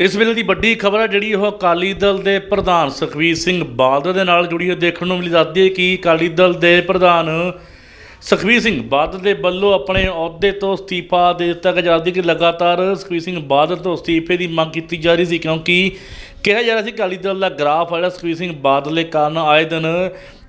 ਇਸ ਵੇਲੇ ਦੀ ਵੱਡੀ ਖਬਰ ਹੈ ਜਿਹੜੀ ਉਹ ਅਕਾਲੀ ਦਲ ਦੇ ਪ੍ਰਧਾਨ ਸੁਖਬੀਰ ਸਿੰਘ ਬਾਦਲ ਦੇ ਨਾਲ ਜੁੜੀ ਹੋਈ ਦੇਖਣ ਨੂੰ ਮਿਲੀ। ਦੱਸਦੀ ਹੈ ਕਿ ਅਕਾਲੀ ਦਲ ਦੇ ਪ੍ਰਧਾਨ ਸੁਖਬੀਰ ਸਿੰਘ ਬਾਦਲ ਦੇ ਵੱਲੋਂ ਆਪਣੇ ਅਹੁਦੇ ਤੋਂ ਅਸਤੀਫਾ ਦੇ ਦਿੱਤਾ ਗਿਆ। ਜਾਂਦੀ ਕਿ ਲਗਾਤਾਰ ਸੁਖਬੀਰ ਸਿੰਘ ਬਾਦਲ ਤੋਂ ਅਸਤੀਫੇ ਦੀ ਮੰਗ ਕੀਤੀ ਜਾ ਰਹੀ ਸੀ ਕਿਉਂਕਿ ਕਿਹਾ ਜਾ ਰਿਹਾ ਸੀ ਅਕਾਲੀ ਦਲ ਦਾ ਗ੍ਰਾਫ ਜਿਹੜਾ ਸੁਖਬੀਰ ਸਿੰਘ ਬਾਦਲ ਦੇ ਕਾਰਨ ਆਏ ਦਿਨ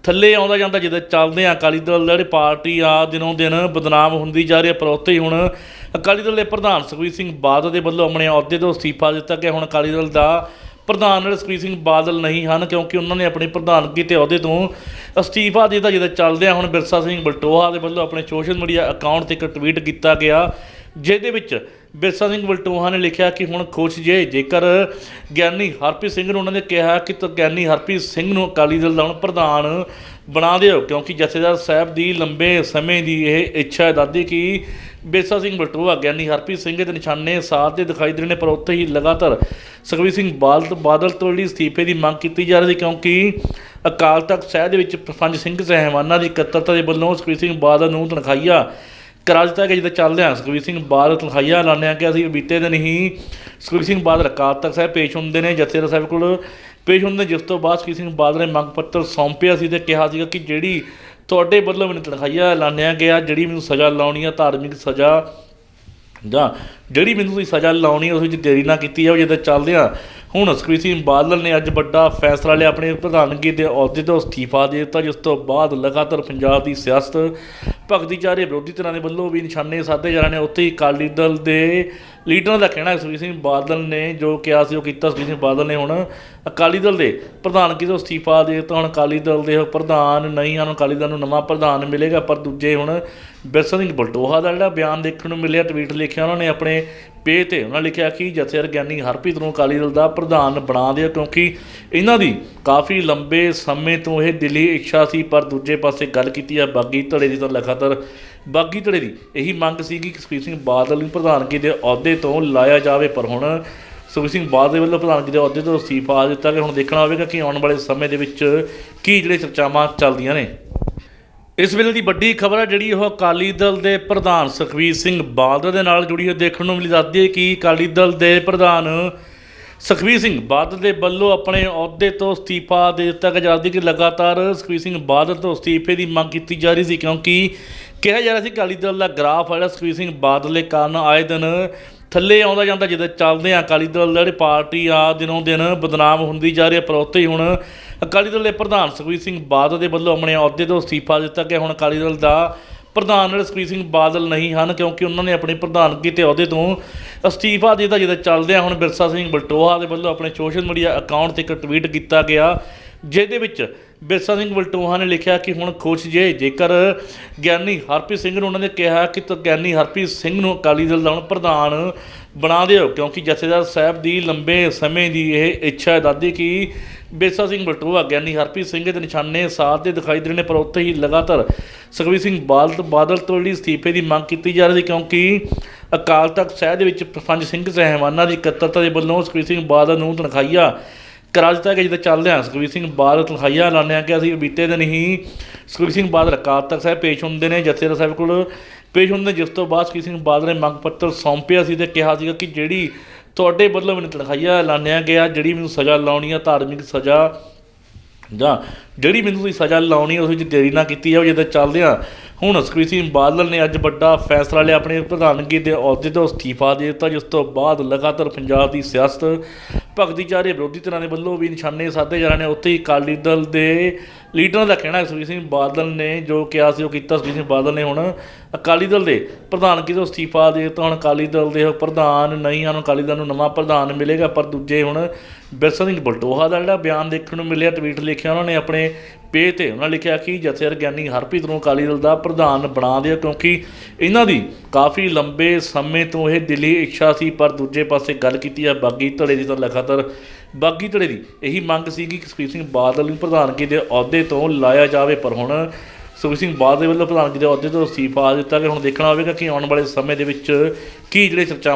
ਥੱਲੇ ਆਉਂਦਾ ਜਾਂਦਾ ਜਿੱਦਾਂ ਚੱਲਦੇ ਆ। ਅਕਾਲੀ ਦਲ ਜਿਹੜੀ ਪਾਰਟੀ ਆ ਦਿਨੋਂ ਦਿਨ ਬਦਨਾਮ ਹੁੰਦੀ ਜਾ ਰਹੀ ਹੈ, ਪਰ ਉੱਥੇ ਹੀ ਹੁਣ ਅਕਾਲੀ ਦਲ ਦੇ ਪ੍ਰਧਾਨ ਸੁਖਬੀਰ ਸਿੰਘ ਬਾਦਲ ਦੇ ਵੱਲੋਂ ਆਪਣੇ ਅਹੁਦੇ ਤੋਂ ਅਸਤੀਫਾ ਦਿੱਤਾ ਗਿਆ। ਹੁਣ ਅਕਾਲੀ ਦਲ ਦਾ ਪ੍ਰਧਾਨ ਸੁਖਬੀਰ ਸਿੰਘ ਬਾਦਲ ਨਹੀਂ ਹਨ, ਕਿਉਂਕਿ ਉਹਨਾਂ ਨੇ ਆਪਣੀ ਪ੍ਰਧਾਨਗੀ ਤੇ ਅਹੁਦੇ ਤੋਂ ਅਸਤੀਫਾ ਦਿੱਤਾ ਜਿੱਦਾਂ ਚੱਲਦਿਆਂ ਹੁਣ ਬਿਰਸਾ ਸਿੰਘ ਬਲਟੋਹਾ ਦੇ ਵੱਲੋਂ ਆਪਣੇ ਸੋਸ਼ਲ ਮੀਡੀਆ ਅਕਾਊਂਟ ਤੇ ਇੱਕ ਟਵੀਟ ਕੀਤਾ ਗਿਆ, ਜਿਹਦੇ ਵਿੱਚ ਬਿਰਸਾ ਸਿੰਘ ਬਲਟੋਹਾ ਨੇ ਲਿਖਿਆ ਕਿ ਹੁਣ ਖੁਸ਼ ਜੇ, ਜੇਕਰ ਗਿਆਨੀ ਹਰਪ੍ਰੀਤ ਸਿੰਘ ਨੂੰ ਉਹਨਾਂ ਨੇ ਕਿਹਾ ਕਿ ਤਾਂ, ਗਿਆਨੀ ਹਰਪ੍ਰੀਤ ਸਿੰਘ ਨੂੰ ਅਕਾਲੀ ਦਲ ਦਾ ਹੁਣ ਪ੍ਰਧਾਨ ਬਣਾ ਦਿਓ, ਕਿਉਂਕਿ ਜਥੇਦਾਰ ਸਾਹਿਬ ਦੀ ਲੰਬੇ ਸਮੇਂ ਦੀ ਇਹ ਇੱਛਾ ਹੈ ਦਾਦੀ ਕਿ ਬਿਰਸਾ ਸਿੰਘ ਬਲਟੋਹਾ ਗਿਆਨੀ ਹਰਪ੍ਰੀਤ ਸਿੰਘ ਦੇ ਨਿਸ਼ਾਨੇ ਸਾਥ ਦੇ ਦਿਖਾਈ ਦੇ ਰਹੇ ਨੇ, ਪਰ ਉੱਥੇ ਹੀ ਲਗਾਤਾਰ ਸੁਖਬੀਰ ਸਿੰਘ ਬਾਦਲ ਬਾਦਲ ਤੋਂ ਜਿਹੜੀ ਅਸਤੀਫੇ ਦੀ ਮੰਗ ਕੀਤੀ ਜਾ ਰਹੀ ਸੀ, ਕਿਉਂਕਿ ਅਕਾਲ ਤਖਤ ਸਾਹਿਬ ਦੇ ਵਿੱਚ ਪੰਜ ਸਿੰਘ ਸਹਿਬਾਨਾਂ ਦੀ ਇਕੱਤਰਤਾ ਦੇ ਵੱਲੋਂ ਸੁਖਬੀਰ ਸਿੰਘ ਬਾਦਲ ਨੂੰ ਤਨਖਾਹੀਆ ਕਰਾ ਦਿੱਤਾ ਗਿਆ ਜਿੱਦਾਂ ਚੱਲਦੇ ਹਾਂ ਸੁਖਬੀਰ ਸਿੰਘ ਬਾਦਲ ਤਨਖਾਹੀਆ ਐਲਾਨਿਆ ਕਿ ਅਸੀਂ ਬੀਤੇ ਦਿਨ ਹੀ ਸੁਖਬੀਰ ਸਿੰਘ ਬਾਦਲ ਅਕਾਲ ਤਖਤ ਸਾਹਿਬ ਪੇਸ਼ ਹੁੰਦੇ ਨੇ ਜਥੇਦਾਰ ਸਾਹਿਬ ਕੋਲ ਪੇਸ਼ ਹੁੰਦੇ ਜਿਸ ਤੋਂ ਬਾਅਦ ਸੁਖਬੀਰ ਸਿੰਘ ਬਾਦਲ ਨੇ ਮੰਗ ਪੱਤਰ ਸੌਂਪਿਆ ਸੀ ਤੇ ਕਿਹਾ ਸੀਗਾ ਕਿ ਜਿਹੜੀ ਤੁਹਾਡੇ ਵੱਲੋਂ ਮੈਨੂੰ ਤਨਖਾਹੀਆ ਐਲਾਨਿਆ ਗਿਆ, ਜਿਹੜੀ ਮੈਨੂੰ ਸਜ਼ਾ ਲਾਉਣੀ ਆ, ਧਾਰਮਿਕ ਸਜ਼ਾ ਜਾਂ ਜਿਹੜੀ ਮੈਨੂੰ ਤੁਸੀਂ ਸਜ਼ਾ ਲਾਉਣੀ ਉਸ ਵਿੱਚ ਦੇਰੀ ਨਾ ਕੀਤੀ ਜਾਵੇ ਜਿੱਦਾਂ ਚੱਲਦੇ ਆ। ਹੁਣ ਸੁਖਬੀਰ ਸਿੰਘ ਬਾਦਲ ਨੇ ਅੱਜ ਵੱਡਾ ਫੈਸਲਾ ਲਿਆ, ਆਪਣੇ ਪ੍ਰਧਾਨਗੀ ਦੇ ਅਹੁਦੇ ਤੋਂ ਅਸਤੀਫਾ ਦੇ ਦਿੱਤਾ, ਜਿਸ ਤੋਂ ਬਾਅਦ ਲਗਾਤਾਰ ਪੰਜਾਬ ਦੀ ਸਿਆਸਤ ਭਗਤੀ ਚਾਰੇ ਵਿਰੋਧੀ ਧਿਰਾਂ ਦੇ ਵੱਲੋਂ ਵੀ ਨਿਸ਼ਾਨੇ ਸਾਧੇ ਜਾ ਰਹੇ ਨੇ। ਉੱਥੇ ਹੀ ਅਕਾਲੀ ਦਲ ਦੇ ਲੀਡਰਾਂ ਦਾ ਕਹਿਣਾ ਸੁਖਬੀਰ ਸਿੰਘ ਬਾਦਲ ਨੇ ਜੋ ਕਿਹਾ ਸੀ, ਉਹ ਕੀਤਾ ਸੁਖਬੀਰ ਸਿੰਘ ਬਾਦਲ ਨੇ ਹੁਣ ਅਕਾਲੀ ਦਲ ਦੇ ਪ੍ਰਧਾਨਗੀ ਤੋਂ ਅਸਤੀਫਾ ਦੇ ਦਿੱਤਾ। ਹੁਣ ਅਕਾਲੀ ਦਲ ਦੇ ਪ੍ਰਧਾਨ ਨਹੀਂ ਹਨ, ਅਕਾਲੀ ਦਲ ਨੂੰ ਨਵਾਂ ਪ੍ਰਧਾਨ ਮਿਲੇਗਾ, ਪਰ ਦੂਜੇ ਹੁਣ ਬਿਰਸਾ ਸਿੰਘ ਬਲਟੋਹਾ ਦਾ ਜਿਹੜਾ ਬਿਆਨ ਦੇਖਣ ਨੂੰ ਮਿਲਿਆ, ਟਵੀਟ ਲਿਖਿਆ, ਉਹਨਾਂ ਨੇ ਆਪਣੇ ਪੇਜ ਤੇ ਉਹਨਾਂ ਲਿਖਿਆ ਕਿ ਜਥੇਦਾਰ ਗਿਆਨੀ ਹਰਪ੍ਰੀਤ ਨੂੰ ਅਕਾਲੀ ਦਲ ਦਾ ਪ੍ਰਧਾਨ ਬਣਾ ਦਿਓ, ਕਿਉਂਕਿ ਇਹਨਾਂ ਦੀ ਕਾਫੀ ਲੰਬੇ ਸਮੇਂ ਤੋਂ ਇਹ ਦਿੱਲੀ ਇੱਛਾ ਸੀ, ਪਰ ਦੂਜੇ ਪਾਸੇ ਗੱਲ ਕੀਤੀ ਆ ਬਾਗੀ ਧੜੇ ਦੀ ਤਾਂ ਲਗਾਤਾਰ ਬਾਗੀ ਧੜੇ ਦੀ ਇਹੀ ਮੰਗ ਸੀ ਕਿ ਸੁਖਬੀਰ ਸਿੰਘ ਬਾਦਲ ਨੂੰ ਪ੍ਰਧਾਨਗੀ ਦੇ ਅਹੁਦੇ ਤੋਂ ਲਾਇਆ ਜਾਵੇ, ਪਰ ਹੁਣ ਸੁਖਬੀਰ ਸਿੰਘ ਬਾਦਲ ਵੱਲੋਂ ਪ੍ਰਧਾਨਗੀ ਦੇ ਅਹੁਦੇ ਤੋਂ ਅਸਤੀਫਾ ਦਿੱਤਾ ਗਿਆ। ਹੁਣ ਦੇਖਣਾ ਹੋਵੇਗਾ ਕਿ ਆਉਣ ਵਾਲੇ ਸਮੇਂ ਦੇ ਵਿੱਚ ਕੀ ਜਿਹੜੇ ਚਰਚਾਵਾਂ ਚੱਲਦੀਆਂ ਨੇ। ਇਸ ਵੇਲੇ ਦੀ ਵੱਡੀ ਖਬਰ ਹੈ ਜਿਹੜੀ, ਉਹ ਅਕਾਲੀ ਦਲ ਦੇ ਪ੍ਰਧਾਨ ਸੁਖਬੀਰ ਸਿੰਘ ਬਾਦਲ ਦੇ ਨਾਲ ਜੁੜੀ ਹੋਈ ਦੇਖਣ ਨੂੰ ਮਿਲੀ। ਦੱਸਦੀ ਹੈ ਕਿ ਅਕਾਲੀ ਦਲ ਦੇ ਪ੍ਰਧਾਨ ਸੁਖਬੀਰ ਸਿੰਘ ਬਾਦਲ ਦੇ ਵੱਲੋਂ ਆਪਣੇ ਅਹੁਦੇ ਤੋਂ ਅਸਤੀਫਾ ਦੇ ਦਿੱਤਾ ਗਿਆ। ਜਾਂਦੀ ਕਿ ਲਗਾਤਾਰ ਸੁਖਬੀਰ ਸਿੰਘ ਬਾਦਲ ਤੋਂ ਅਸਤੀਫੇ ਦੀ ਮੰਗ ਕੀਤੀ ਜਾ ਰਹੀ ਸੀ ਕਿਉਂਕਿ ਕਿਹਾ ਜਾ ਰਿਹਾ ਸੀ ਅਕਾਲੀ ਦਲ ਦਾ ਗ੍ਰਾਫ ਹੈ ਜਿਹੜਾ ਸੁਖਬੀਰ ਸਿੰਘ ਬਾਦਲ ਦੇ ਕਾਰਨ ਆਏ ਦਿਨ ਥੱਲੇ ਆਉਂਦਾ ਜਾਂਦਾ ਜਿੱਦਾਂ ਚੱਲਦੇ ਆ। ਅਕਾਲੀ ਦਲ ਜਿਹੜੀ ਪਾਰਟੀ ਆ, ਦਿਨੋਂ ਦਿਨ ਬਦਨਾਮ ਹੁੰਦੀ ਜਾ ਰਹੀ ਹੈ। ਪਰ ਉੱਥੇ ਹੀ ਹੁਣ ਅਕਾਲੀ ਦਲ ਦੇ ਪ੍ਰਧਾਨ ਸੁਖਬੀਰ ਸਿੰਘ ਬਾਦਲ ਦੇ ਵੱਲੋਂ ਆਪਣੇ ਅਹੁਦੇ ਤੋਂ ਅਸਤੀਫਾ ਦਿੱਤਾ ਗਿਆ। ਹੁਣ ਅਕਾਲੀ ਦਲ ਦਾ ਪ੍ਰਧਾਨ ਜਿਹੜੇ ਸੁਖਬੀਰ ਸਿੰਘ ਬਾਦਲ ਨਹੀਂ ਹਨ, ਕਿਉਂਕਿ ਉਹਨਾਂ ਨੇ ਆਪਣੀ ਪ੍ਰਧਾਨਗੀ ਤੇ ਅਹੁਦੇ ਤੋਂ ਅਸਤੀਫਾ ਦੇ ਦਿੱਤਾ ਜਿੱਦਾਂ ਚੱਲਦਿਆਂ ਹੁਣ ਬਿਰਸਾ ਸਿੰਘ ਬਲਟੋਹਾ ਦੇ ਵੱਲੋਂ ਆਪਣੇ ਸੋਸ਼ਲ ਮੀਡੀਆ ਅਕਾਊਂਟ ਤੇ ਇੱਕ ਟਵੀਟ ਕੀਤਾ ਗਿਆ, ਜਿਹਦੇ ਵਿੱਚ ਬਿਰਸਾ ਸਿੰਘ ਬਲਟੋਹਾ ਨੇ ਲਿਖਿਆ ਕਿ ਹੁਣ ਖੁਸ਼ ਜੇ, ਜੇਕਰ ਗਿਆਨੀ ਹਰਪ੍ਰੀਤ ਸਿੰਘ ਨੂੰ ਉਹਨਾਂ ਨੇ ਕਿਹਾ ਕਿ ਤਾਂ, ਗਿਆਨੀ ਹਰਪ੍ਰੀਤ ਸਿੰਘ ਨੂੰ ਅਕਾਲੀ ਦਲ ਦਾ ਹੁਣ ਪ੍ਰਧਾਨ ਬਣਾ ਦਿਓ, ਕਿਉਂਕਿ ਜਥੇਦਾਰ ਸਾਹਿਬ ਦੀ ਲੰਬੇ ਸਮੇਂ ਦੀ ਇਹ ਇੱਛਾ ਹੈ। ਦਾਦੀ ਕਿ ਬਿਰਸਾ ਸਿੰਘ ਬਲਟੋਹਾ ਗਿਆਨੀ ਹਰਪ੍ਰੀਤ ਸਿੰਘ ਦੇ ਨਿਸ਼ਾਨੇ ਸਾਥ ਦੇ ਦਿਖਾਈ ਦੇ ਰਹੇ ਨੇ, ਪਰ ਉੱਥੇ ਹੀ ਲਗਾਤਾਰ ਸੁਖਬੀਰ ਸਿੰਘ ਬਾਦਲ ਬਾਦਲ ਤੋਂ ਜਿਹੜੀ ਅਸਤੀਫੇ ਦੀ ਮੰਗ ਕੀਤੀ ਜਾ ਰਹੀ ਸੀ, ਕਿਉਂਕਿ ਅਕਾਲ ਤਖਤ ਸਾਹਿਬ ਦੇ ਵਿੱਚ ਪੰਜ ਸਿੰਘ ਸਹਿਬਾਨਾਂ ਦੀ ਇਕੱਤਰਤਾ ਦੇ ਵੱਲੋਂ ਸੁਖਬੀਰ ਸਿੰਘ ਬਾਦਲ ਨੂੰ ਤਨਖਾਹੀਆ ਕਰਾ ਦਿੱਤਾ ਗਿਆ ਜਿੱਦਾਂ ਚੱਲਦੇ ਹਾਂ ਸੁਖਬੀਰ ਸਿੰਘ ਬਾਦਲ ਤਨਖਾਹੀਆ ਐਲਾਨਿਆ ਕਿ ਅਸੀਂ ਬੀਤੇ ਦਿਨ ਹੀ ਸੁਖਬੀਰ ਸਿੰਘ ਬਾਦਲ ਅਕਾਲ ਤਖਤ ਸਾਹਿਬ ਪੇਸ਼ ਹੁੰਦੇ ਨੇ, ਜਥੇਦਾਰ ਸਾਹਿਬ ਕੋਲ ਪੇਸ਼ ਹੁੰਦੇ ਜਿਸ ਤੋਂ ਬਾਅਦ ਸੁਖਬੀਰ ਸਿੰਘ ਬਾਦਲ ਨੇ ਮੰਗ ਪੱਤਰ ਸੌਂਪਿਆ ਸੀ ਤੇ ਕਿਹਾ ਸੀਗਾ ਕਿ ਜਿਹੜੀ ਤੁਹਾਡੇ ਵੱਲੋਂ ਮੈਨੂੰ ਤਨਖਾਹੀਆ ਐਲਾਨਿਆ ਗਿਆ, ਜਿਹੜੀ ਮੈਨੂੰ ਸਜ਼ਾ ਲਾਉਣੀ ਆ, ਧਾਰਮਿਕ ਸਜ਼ਾ ਜਾਂ ਜਿਹੜੀ ਮੈਨੂੰ ਤੁਸੀਂ ਸਜ਼ਾ ਲਾਉਣੀ ਉਸ ਵਿੱਚ ਦੇਰੀ ਨਾ ਕੀਤੀ ਜਾਵੇ, ਜਿੱਦਾਂ ਚੱਲਦੇ ਆ ਹੁਣ ਸੁਖਬੀਰ ਸਿੰਘ ਬਾਦਲ ਨੇ ਅੱਜ ਵੱਡਾ ਫੈਸਲਾ ਲਿਆ, ਆਪਣੇ ਪ੍ਰਧਾਨਗੀ ਦੇ ਅਹੁਦੇ ਤੋਂ ਅਸਤੀਫਾ ਦੇ ਦਿੱਤਾ, ਜਿਸ ਤੋਂ ਬਾਅਦ ਲਗਾਤਾਰ ਪੰਜਾਬ ਦੀ ਸਿਆਸਤ ਭਗਤੀ ਚਾਰੇ ਵਿਰੋਧੀ ਧਿਰਾਂ ਦੇ ਵੱਲੋਂ ਵੀ ਨਿਸ਼ਾਨੇ ਸਾਧੇ ਜਾ ਰਹੇ ਨੇ। ਉੱਥੇ ਹੀ ਅਕਾਲੀ ਦਲ ਦੇ ਲੀਡਰਾਂ ਦਾ ਕਹਿਣਾ ਸੁਖਬੀਰ ਸਿੰਘ ਬਾਦਲ ਨੇ ਜੋ ਕਿਹਾ ਸੀ ਉਹ ਕੀਤਾ। ਸੁਖਬੀਰ ਸਿੰਘ ਬਾਦਲ ਨੇ ਹੁਣ ਅਕਾਲੀ ਦਲ ਦੇ ਪ੍ਰਧਾਨਗੀ ਤੋਂ ਅਸਤੀਫਾ ਦੇ ਦਿੱਤਾ। ਹੁਣ ਅਕਾਲੀ ਦਲ ਦੇ ਪ੍ਰਧਾਨ ਨਹੀਂ ਹਨ, ਅਕਾਲੀ ਦਲ ਨੂੰ ਨਵਾਂ ਪ੍ਰਧਾਨ ਮਿਲੇਗਾ, ਪਰ ਦੂਜੇ ਹੁਣ ਬਿਰਸਾ ਸਿੰਘ ਬਲਟੋਹਾ ਦਾ ਜਿਹੜਾ ਬਿਆਨ ਦੇਖਣ ਨੂੰ ਮਿਲਿਆ, ਟਵੀਟ ਲਿਖਿਆ, ਉਹਨਾਂ ਨੇ ਆਪਣੇ ਪੇਜ ਤੇ ਉਹਨਾਂ ਲਿਖਿਆ ਕਿ ਜਥੇਦਾਰ ਗਿਆਨੀ ਹਰਪ੍ਰੀਤ ਨੂੰ ਅਕਾਲੀ ਦਲ ਦਾ ਪ੍ਰਧਾਨ ਬਣਾ ਦਿਓ, ਕਿਉਂਕਿ ਇਹਨਾਂ ਦੀ ਕਾਫੀ ਲੰਬੇ ਸਮੇਂ ਤੋਂ ਇਹ ਦਿੱਲੀ ਇੱਛਾ ਸੀ, ਪਰ ਦੂਜੇ ਪਾਸੇ ਗੱਲ ਕੀਤੀ ਆ ਬਾਗੀ ਧੜੇ ਦੀ ਤਾਂ ਲਗਾਤਾਰ ਬਾਗੀ ਧੜੇ ਦੀ ਇਹੀ ਮੰਗ ਸੀ ਕਿ ਸੁਖਬੀਰ ਸਿੰਘ ਬਾਦਲ ਨੂੰ ਪ੍ਰਧਾਨਗੀ ਦੇ ਅਹੁਦੇ ਤੋਂ ਲਾਇਆ ਜਾਵੇ, ਪਰ ਹੁਣ ਸੁਖਬੀਰ ਸਿੰਘ ਬਾਦਲ ਵੱਲੋਂ ਪ੍ਰਧਾਨਗੀ ਦੇ ਅਹੁਦੇ ਤੋਂ ਅਸਤੀਫਾ ਦਿੱਤਾ ਗਿਆ। ਹੁਣ ਦੇਖਣਾ ਹੋਵੇਗਾ ਕਿ ਆਉਣ ਵਾਲੇ ਸਮੇਂ ਦੇ ਵਿੱਚ ਕੀ ਜਿਹੜੇ ਚਰਚਾ